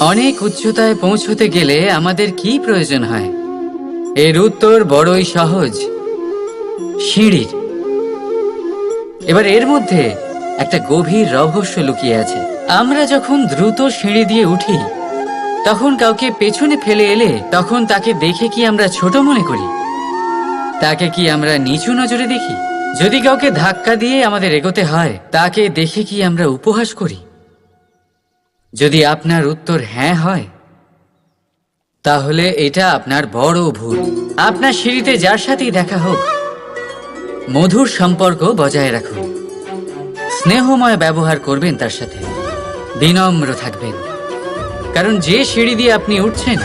অনেক উচ্চতায় পৌঁছতে গেলে আমাদের কি প্রয়োজন হয়? এর উত্তর বড়ই সহজ। সিঁড়ির। এবার এর মধ্যে একটা গভীর রহস্য লুকিয়ে আছে। আমরা যখন দ্রুত সিঁড়ি দিয়ে উঠি, তখন কাউকে পেছনে ফেলে এলে তখন তাকে দেখে কি আমরা ছোট মনে করি? তাকে কি আমরা নিচু নজরে দেখি? যদি কাউকে ধাক্কা দিয়ে আমাদের এগোতে হয়, তাকে দেখে কি আমরা উপহাস করি? যদি আপনার উত্তর হ্যাঁ হয়, তাহলে এটা আপনার বড় ভুল। আপনার সিঁড়িতে যার সাথেই দেখা হোক, মধুর সম্পর্ক বজায় রাখুন। স্নেহময় ব্যবহার করবেন তার সাথে। বিনম্র থাকবেন। কারণ যে সিঁড়ি দিয়ে আপনি উঠছেন,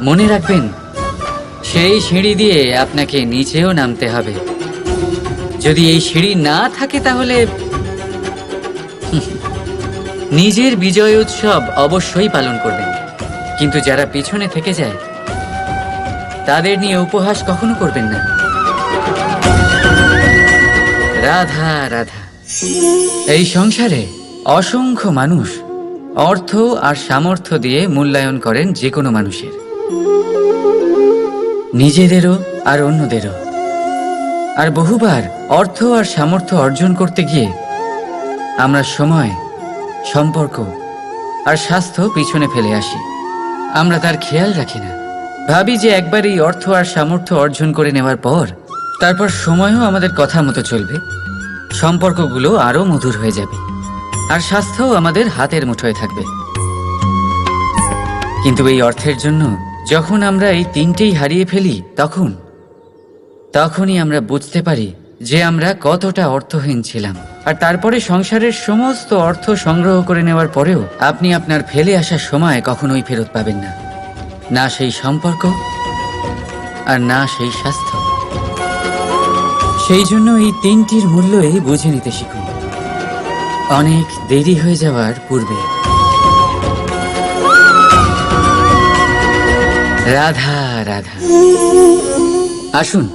মনে রাখবেন, সেই সিঁড়ি দিয়ে আপনাকে নিচেও নামতে হবে। যদি এই সিঁড়ি না থাকে তাহলে নিজের বিজয় উৎসব অবশ্যই পালন করবেন। কিন্তু যারা পিছনে থেকে যায়, তাদের নিয়ে উপহাস কখনো করবেন না। রাধা রাধা। এই সংসারে অসংখ্য মানুষ অর্থ আর সামর্থ্য দিয়ে মূল্যায়ন করেন যে কোনো মানুষের। নিজেদেরও আর অন্যদেরও। আর বহুবার অর্থ আর সামর্থ্য অর্জন করতে গিয়ে আমরা সময় সম্পর্ক আর স্বাস্থ্য পিছনে ফেলে আসি। আমরা তার খেয়াল রাখি না। ভাবি যে একবার এই অর্থ আর সামর্থ্য অর্জন করে নেওয়ার পর, তারপর সময়ও আমাদের কথা মতো চলবে। সম্পর্কগুলো আরও মধুর হয়ে যাবে। আর স্বাস্থ্যও আমাদের হাতের মুঠোয় থাকবে। কিন্তু এই অর্থের জন্য যখন আমরা এই তিনটেই হারিয়ে ফেলি, তখন, তখনই আমরা বুঝতে পারি যে আমরা কতটা অর্থহীন ছিলাম। আর তারপরে সংসারের সমস্ত অর্থ সংগ্রহ করে নেওয়ার পরেও আপনি আপনার ফেলে আসা সময় কখনোই ফেরত পাবেন না। না সেই সম্পর্ক আর না সেই স্বাস্থ্য। সেই জন্য এই তিনটির মূল্যই বুঝে নিতে শিখুন। অনেক দেরি হয়ে যাওয়ার পূর্বে। রাধা রাধা। আসুন,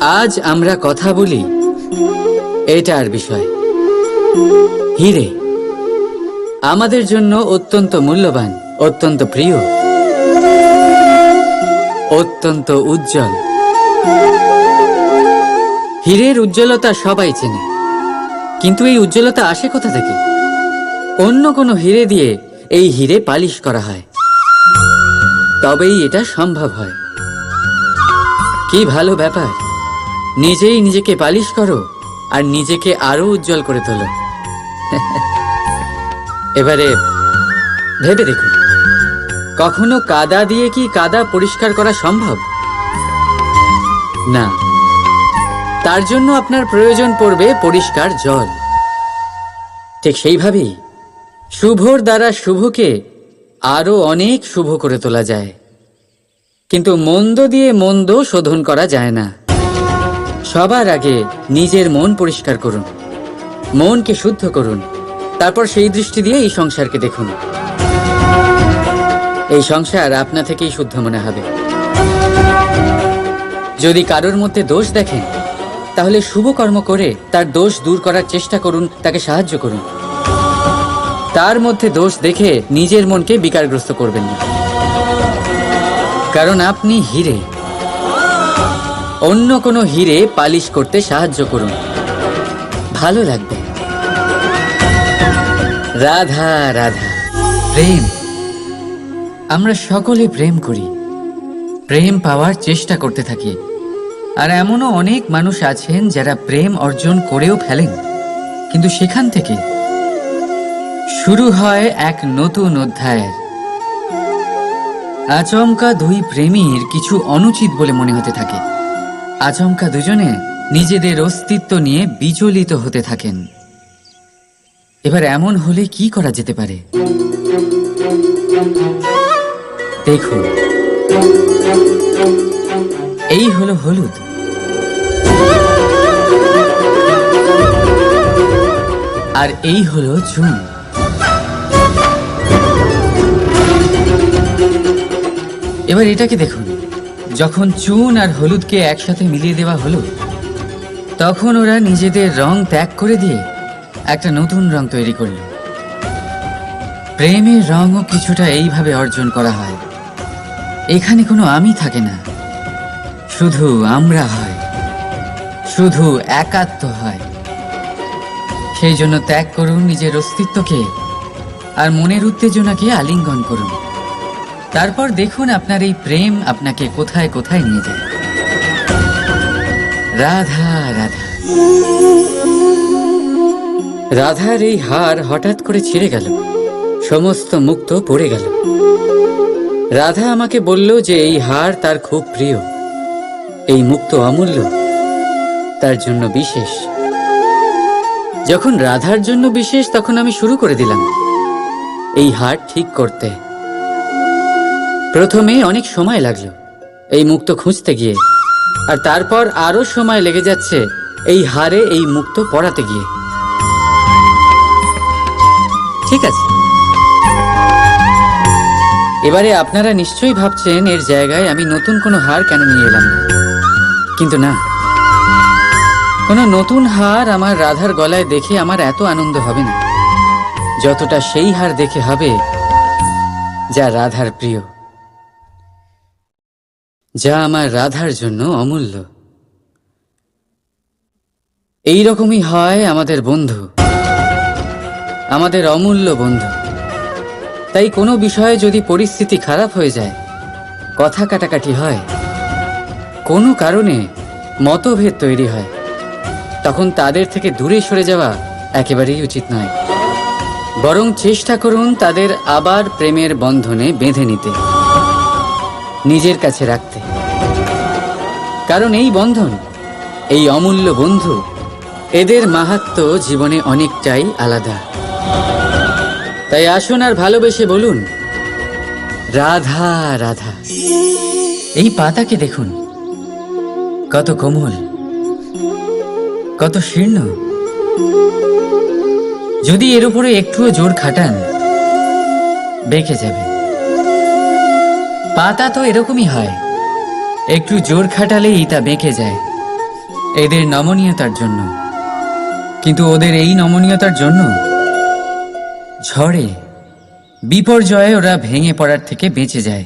আজ আমরা কথা বলি এটার বিষয়। হিরে, আমাদের জন্য অত্যন্ত মূল্যবান, অত্যন্ত প্রিয়, অত্যন্ত উজ্জ্বল। হীরের উজ্জ্বলতা সবাই চেনে, কিন্তু এই উজ্জ্বলতা আসে কোথা থেকে? অন্য কোনো হিরে দিয়ে এই হিরে পালিশ করা হয়। তবেই এটা সম্ভব হয়। কি ভালো ব্যাপার, নিজেই নিজেকে পালিশ করো। আর নিজেকে আরও উজ্জ্বল করে তোলো। এবারে ভেবে দেখুন, কখনো কাদা দিয়ে কি কাদা পরিষ্কার করা সম্ভব? না, তার জন্য আপনার প্রয়োজন পড়বে পরিষ্কার জল। ঠিক সেইভাবেই শুভর দ্বারা শুভকে আরও অনেক শুভ করে তোলা যায়। কিন্তু মন্দ দিয়ে মন্দ শোধন করা যায় না। সবার আগে নিজের মন পরিষ্কার করুন। মনকে শুদ্ধ করুন। তারপর সেই দৃষ্টি দিয়ে এই সংসারকে দেখুন। এই সংসার আপনা থেকেই শুদ্ধ মনে হবে। যদি কারোর মধ্যে দোষ দেখেন, তাহলে শুভ কর্ম করে তার দোষ দূর করার চেষ্টা করুন, তাকে সাহায্য করুন। তার মধ্যে দোষ দেখে নিজের মনকে বিকারগ্রস্ত করবেন না। কারণ আপনি হিরে। অন্য কোনো হিরে পালিশ করতে সাহায্য করুন। ভালো লাগবে। রাধা রাধা। প্রেম। আমরা সকলে প্রেম করি। প্রেম পাওয়ার চেষ্টা করতে থাকি। আর এমনও অনেক মানুষ আছেন যারা প্রেম অর্জন করেও ফেলেন। কিন্তু সেখান থেকে শুরু হয় এক নতুন অধ্যায়ের আচমকা দুই প্রেমীর কিছু অনুচিত বলে মনে হতে থাকে। আচমকা দুজনে নিজেদের অস্তিত্ব নিয়ে বিচলিত হতে থাকেন। এবার এমন হলে কি করা যেতে পারে? দেখুন। এই হলো হলুদ। আর এই হলো চুন। এবার এটাকে দেখুন। যখন চুন আর হলুদকে একসাথে মিলিয়ে দেওয়া হলো, তখন ওরা নিজেদের রং ত্যাগ করে দিয়ে একটা নতুন রং তৈরি করল। প্রেমের রঙও কিছুটা এইভাবে অর্জন করা হয়। এখানে কোনো আমি থাকে না। শুধু আমরা হয়। শুধু একাত্ম হয়। সেই জন্য ত্যাগ করুন নিজের অস্তিত্বকে আর মনের উত্তেজনাকে আলিঙ্গন করুন। তারপর দেখুন আপনার এই প্রেম আপনাকে কোথায় কোথায় নিয়ে যায়। রাধা রাধা। রাধার এই হার হঠাৎ করে ছিঁড়ে গেল। সমস্ত মুক্ত পড়ে গেল। রাধা আমাকে বলল যে এই হার তার খুব প্রিয়। এই মুক্ত অমূল্য, তার জন্য বিশেষ। যখন রাধার জন্য বিশেষ, তখন আমি শুরু করে দিলাম। এই হার ঠিক করতে। প্রথমে অনেক সময় লাগল, এই মুক্ত খুঁজতে গিয়ে। আর তারপর আরও সময় লেগে যাচ্ছে এই হারে এই মুক্ত পড়াতে গিয়ে। ঠিক আছে। এবারে আপনারা নিশ্চয়ই ভাবছেন এর জায়গায় আমি নতুন কোনো হার কেন নিয়ে এলাম কিন্তু না। কোনো নতুন হার আমার রাধার গলায় দেখে আমার এত আনন্দ হবে না। যতটা সেই হার দেখে হবে যা রাধার প্রিয়। যা আমার রাধার জন্য অমূল্য। এই রকমই হয় আমাদের বন্ধু। আমাদের অমূল্য বন্ধু। তাই কোনো বিষয়ে যদি পরিস্থিতি খারাপ হয়ে যায়, কথা কাটাকাটি হয়। কোনো কারণে মতভেদ তৈরি হয়। তখন তাদের থেকে দূরে সরে যাওয়া একেবারেই উচিত নয়। বরং চেষ্টা করুন তাদের আবার প্রেমের বন্ধনে বেঁধে নিতে। নিজের কাছে রাখতে। কারণ এই বন্ধন, এই অমূল্য বন্ধু, এদের মাহাত্ম জীবনে অনেকটাই আলাদা। তাই আসুন আর ভালোবেসে বলুন, রাধা রাধা। এই পাতাকে দেখুন, কত কোমল, কত শীর্ণ। যদি এর উপরে একটুও জোর খাটান, বেঁকে যাবে। পাতা তো এরকমই হয়। একটু জোর খাটালেই তা বেঁকে যায়। এদের নমনীয়তার জন্য। কিন্তু ওদের এই নমনীয়তার জন্য? ঝড়ে, বিপর্যয়ে ওরা ভেঙে পড়ার থেকে বেঁচে যায়।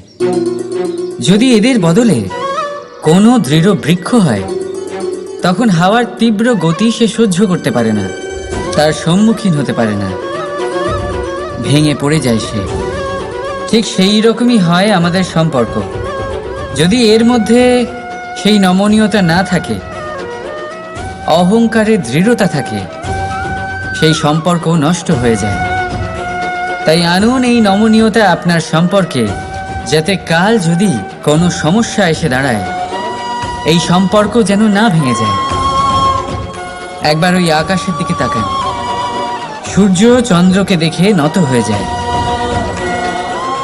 যদি এদের বদলে কোনো দৃঢ় বৃক্ষ হয়, তখন হাওয়ার তীব্র গতি সে সহ্য করতে পারে না, তার সম্মুখীন হতে পারে না। ভেঙে পড়ে যায় সে। ঠিক সেই রকমই হয় আমাদের সম্পর্ক। যদি এর মধ্যে সেই নমনীয়তা না থাকে, অহংকারের দৃঢ়তা থাকে, সেই সম্পর্ক নষ্ট হয়ে যায়। তাই আনুন এই নমনীয়তা আপনার সম্পর্কে, যাতে কাল যদি কোনো সমস্যা এসে দাঁড়ায়, এই সম্পর্ক যেন না ভেঙে যায়। একবার ওই আকাশের দিকে তাকান। সূর্য চন্দ্রকে দেখে নত হয়ে যায়।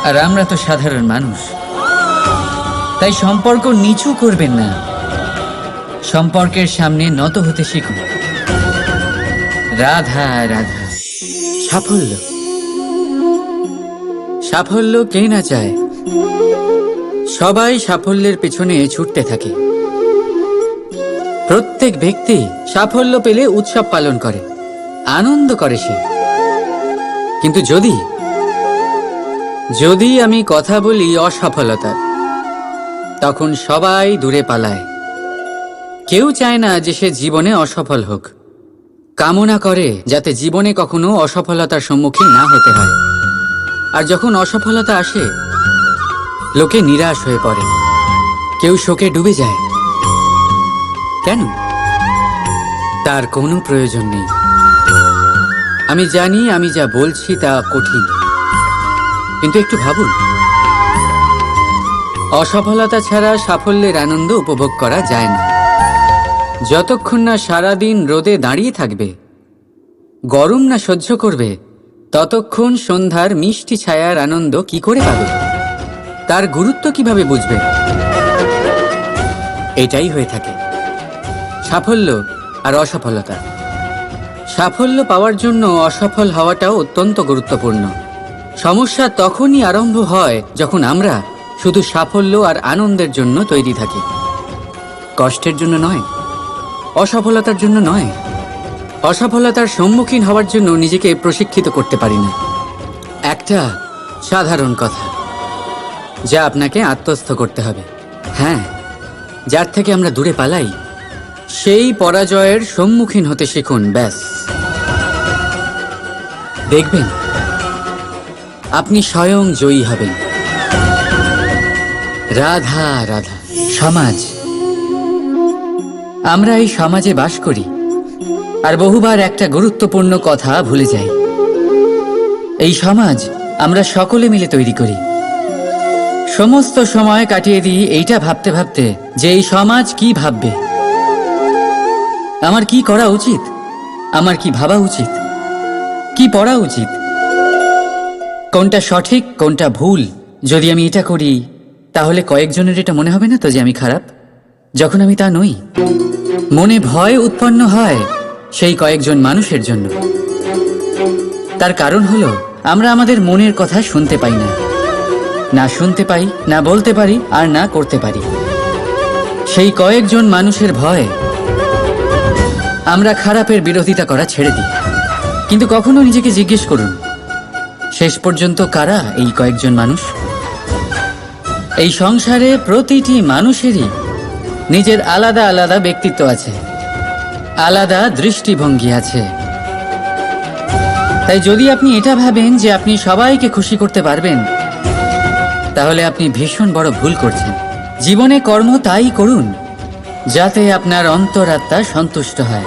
আর আমরা তো সাধারণ মানুষ। তাই সম্পর্ক নিচু করবেন না। সম্পর্কের সামনে নত হতে শিখুন। রাধা রাধা। সাফল্য। সাফল্য কে না চায়? সবাই সাফল্যের পেছনে ছুটতে থাকে। প্রত্যেক ব্যক্তি সাফল্য পেলে উৎসব পালন করে। আনন্দ করে সে। কিন্তু যদি যদি আমি কথা বলি অসফলতার, তখন সবাই দূরে পালায়। কেউ চায় না যে সে জীবনে অসফল হোক। কামনা করে যাতে জীবনে কখনো অসফলতার সম্মুখীন না হতে হয়। আর যখন অসফলতা আসে, লোকে নিরাশ হয়ে পড়ে। কেউ শোকে ডুবে যায়। কেন? তার কোনো প্রয়োজন নেই। আমি জানি আমি যা বলছি তা কঠিন। কিন্তু একটু ভাবুন। অসফলতা ছাড়া সাফল্যের আনন্দ উপভোগ করা যায় না। যতক্ষণ না সারাদিন রোদে দাঁড়িয়ে থাকবে, গরম না সহ্য করবে, ততক্ষণ সন্ধ্যার মিষ্টি ছায়ার আনন্দ কি করে পাবে? তার গুরুত্ব কীভাবে বুঝবে? এটাই হয়ে থাকে। সাফল্য আর অসফলতা। সাফল্য পাওয়ার জন্য অসফল হওয়াটাও অত্যন্ত গুরুত্বপূর্ণ। সমস্যা তখনই আরম্ভ হয় যখন আমরা শুধু সাফল্য আর আনন্দের জন্য তৈরি থাকি। কষ্টের জন্য নয়, অসফলতার জন্য নয়। অসফলতার সম্মুখীন হওয়ার জন্য নিজেকে প্রশিক্ষিত করতে পারি না। একটা সাধারণ কথা, যা আপনাকে আত্মস্থ করতে হবে। হ্যাঁ যার থেকে আমরা দূরে পালাই, সেই পরাজয়ের সম্মুখীন হতে শিখুন, ব্যাস। দেখবেন আপনি স্বয়ং জয়ী হবেন। রাধা রাধা। সমাজ। আমরা এই সমাজে বাস করি। আর বহুবার একটা গুরুত্বপূর্ণ কথা ভুলে যাই। এই সমাজ আমরা সকলে মিলে তৈরি করি। সমস্ত সময় কাটিয়ে দিই এইটা ভাবতে ভাবতে যে এই সমাজ কি ভাববে। আমার কি করা উচিত? আমার কি ভাবা উচিত? কি পড়া উচিত? কোনটা সঠিক, কোনটা ভুল? যদি আমি এটা করি, তাহলে কয়েকজনের এটা মনে হবে না তো যে আমি খারাপ? যখন আমি তা নই। মনে ভয় উৎপন্ন হয় সেই কয়েকজন মানুষের জন্য। তার কারণ হলো, আমরা আমাদের মনের কথা শুনতে পাই না। না শুনতে পাই, না বলতে পারি, আর না করতে পারি। সেই কয়েকজন মানুষের ভয়, আমরা খারাপের বিরোধিতা করা ছেড়ে দিই। কিন্তু কখনো নিজেকে জিজ্ঞেস করুন শেষ পর্যন্ত কারা এই কয়েকজন মানুষ? এই সংসারে প্রতিটি মানুষেরই নিজের আলাদা আলাদা ব্যক্তিত্ব আছে, আলাদা দৃষ্টিভঙ্গি আছে। তাই যদি আপনি এটা ভাবেন যে আপনি সবাইকে খুশি করতে পারবেন, তাহলে আপনি ভীষণ বড় ভুল করছেন। জীবনে কর্ম তাই করুন, যাতে আপনার অন্তরাত্মা সন্তুষ্ট হয়।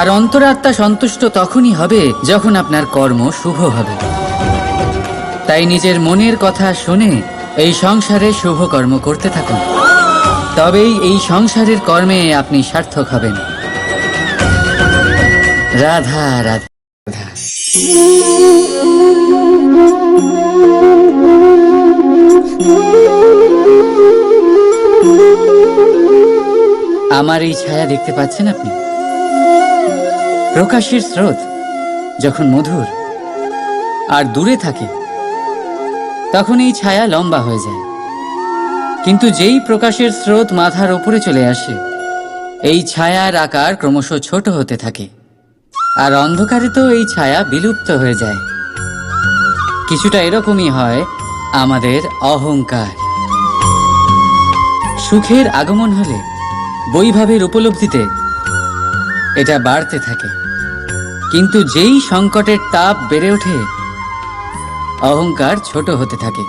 আর অন্তরাত্মা সন্তুষ্ট তখনই হবে যখন আপনার কর্ম শুভ হবে। তাই নিজের মনের কথা শুনে এই সংসারে শুভ কর্ম করতে থাকুন। তবেই এই সংসারের কর্মে আপনি সার্থক হবেন। রাধা রাধা। আমার এই ছায়া দেখতে পাচ্ছেন আপনি? প্রকাশের স্রোত যখন মধুর আর দূরে থাকে, তখন এই ছায়া লম্বা হয়ে যায়। কিন্তু যেই প্রকাশের স্রোত মাথার ওপরে চলে আসে, এই ছায়ার আকার ক্রমশ ছোট হতে থাকে আর অন্ধকারে তো এই ছায়া বিলুপ্ত হয়ে যায়। কিছুটা এরকমই হয় আমাদের অহংকার। সুখের আগমন হলে বৈভাবের উপলব্ধিতে এটা বাড়তে থাকে। কিন্তু যেই সংকটের তাপ বেড়ে ওঠে, অহংকার ছোট হতে থাকে।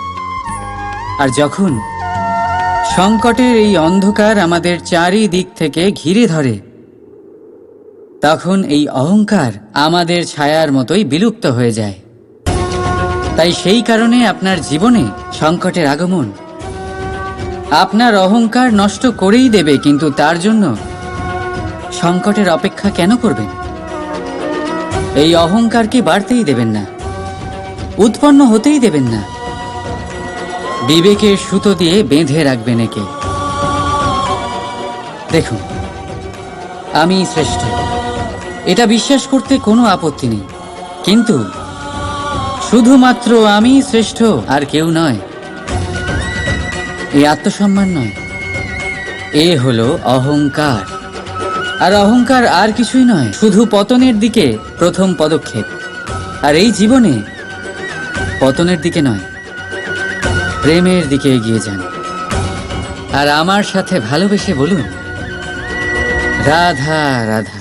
আর যখন সংকটের এই অন্ধকার আমাদের চারিদিক থেকে ঘিরে ধরে, তখন এই অহংকার আমাদের ছায়ার মতোই বিলুপ্ত হয়ে যায়। তাই সেই কারণে আপনার জীবনে সংকটের আগমন, আপনার অহংকার নষ্ট করেই দেবে, কিন্তু তার জন্য সংকটের অপেক্ষা কেন করবেন? এই অহংকারকে বাড়তেই দেবেন না? উৎপন্ন হতেই দেবেন না। বিবেকের সুতো দিয়ে বেঁধে রাখবেন একে। দেখুন, আমি শ্রেষ্ঠ। এটা বিশ্বাস করতে কোনো আপত্তি নেই। কিন্তু শুধুমাত্র আমি শ্রেষ্ঠ আর কেউ নয় এই আত্মসম্মান নয়। এ হলো অহংকার। আর অহংকার আর কিছুই নয়, শুধু পতনের দিকে প্রথম পদক্ষেপ। আর এই জীবনে পতনের দিকে নয়, প্রেমের দিকে এগিয়ে যান। আর আমার সাথে ভালোবেসে বলুন, রাধা রাধা।